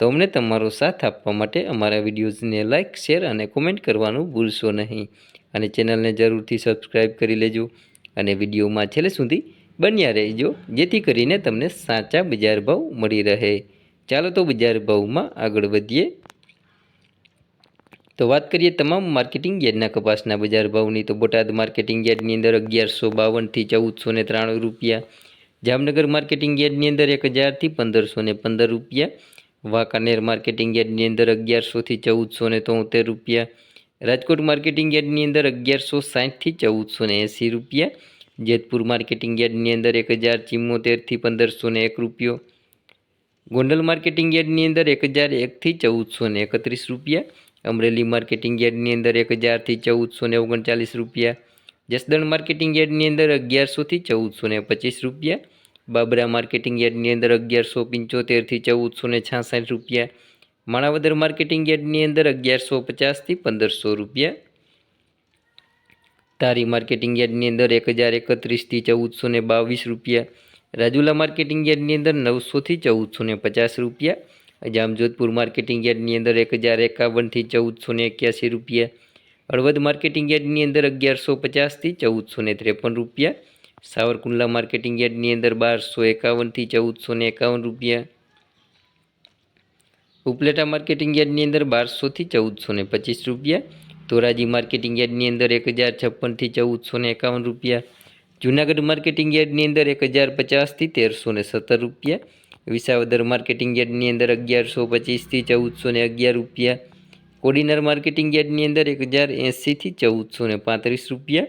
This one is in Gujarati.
તો અમને તમારો સાથ આપવા માટે અમારા વિડીયોઝને લાઇક, શેર અને કોમેન્ટ કરવાનું ભૂલશો નહીં. અને ચેનલને જરૂરથી સબસ્ક્રાઈબ કરી લેજો અને વિડીયોમાં છેલ્લે સુધી બન્યા રહેજો, જેથી કરીને તમને સાચા બજાર ભાવ મળી રહે. ચાલો તો બજાર ભાવમાં આગળ વધીએ. તો વાત કરીએ તમામ માર્કેટિંગ યાર્ડના કપાસના બજાર ભાવની. તો બોટાદ માર્કેટિંગ યાર્ડની અંદર અગિયારસો બાવનથી ચૌદસો ને ત્રાણું રૂપિયા. જામનગર માર્કેટિંગ યાર્ડની અંદર એક હજારથી પંદરસો ને પંદર રૂપિયા. વાંકાનેર માર્કેટિંગ યાર્ડની અંદર અગિયારસોથી ચૌદસો ને તોતેર રૂપિયા. રાજકોટ માર્કેટિંગ યાર્ડની અંદર અગિયારસો સાઠથી ચૌદસો ને એંસી રૂપિયા. જેતપુર માર્કેટિંગ યાર્ડની અંદર એક હજાર ચિમ્મોતેરથી પંદરસો ને એક રૂપિયો. ગોંડલ માર્કેટિંગ યાર્ડની અંદર એક હજાર એકથી ચૌદસો ને એકત્રીસ રૂપિયા. અમરેલી માર્કેટિંગ યાર્ડની અંદર એક હજારથી ચૌદસો ને ઓગણચાલીસ રૂપિયા. જસદણ માર્કેટિંગ યાર્ડની અંદર અગિયારસોથી ચૌદસો ને પચીસ રૂપિયા. બાબરા માર્કેટિંગ યાર્ડની અંદર અગિયારસો પંચોતેરથી ચૌદસો ને છાસઠ રૂપિયા. માણાવદર માર્કેટિંગ યાર્ડની અંદર અગિયારસો પચાસથી પંદરસો રૂપિયા. તારી માર્કેટિંગ યાર્ડની અંદર એક હજાર એકત્રીસથી ચૌદસો ને બાવીસ રૂપિયા. રાજુલા માર્કેટિંગ યાર્ડની અંદર નવસોથી ચૌદસો ને પચાસ રૂપિયા. જામજોધપુર માર્કેટિંગ યાર્ડની અંદર એક હજાર એકાવનથી ચૌદસો ને એક્યાસી રૂપિયા. હળવદ માર્કેટિંગ યાર્ડની અંદર અગિયારસો પચાસથી ચૌદસો ને ત્રેપન રૂપિયા. સાવરકુંડલા માર્કેટિંગ યાર્ડની અંદર બારસો એકાવનથી ચૌદસો ને એકાવન રૂપિયા. ઉપલેટા માર્કેટિંગ યાર્ડની અંદર બારસોથી ચૌદસો ને પચીસ રૂપિયા. ધોરાજી માર્કેટિંગ યાર્ડની અંદર એક હજાર છપ્પનથી ચૌદસો ને એકાવન રૂપિયા. જૂનાગઢ માર્કેટિંગ યાર્ડની અંદર એક હજાર પચાસથી તેરસો ને સત્તર રૂપિયા. વિસાવદર માર્કેટિંગ યાર્ડની અંદર અગિયારસો પચીસથી ચૌદસો ને અગિયાર રૂપિયા. કોડીનાર માર્કેટિંગ યાર્ડની અંદર એક હજાર એંસીથી ચૌદસો ને પાંત્રીસ રૂપિયા.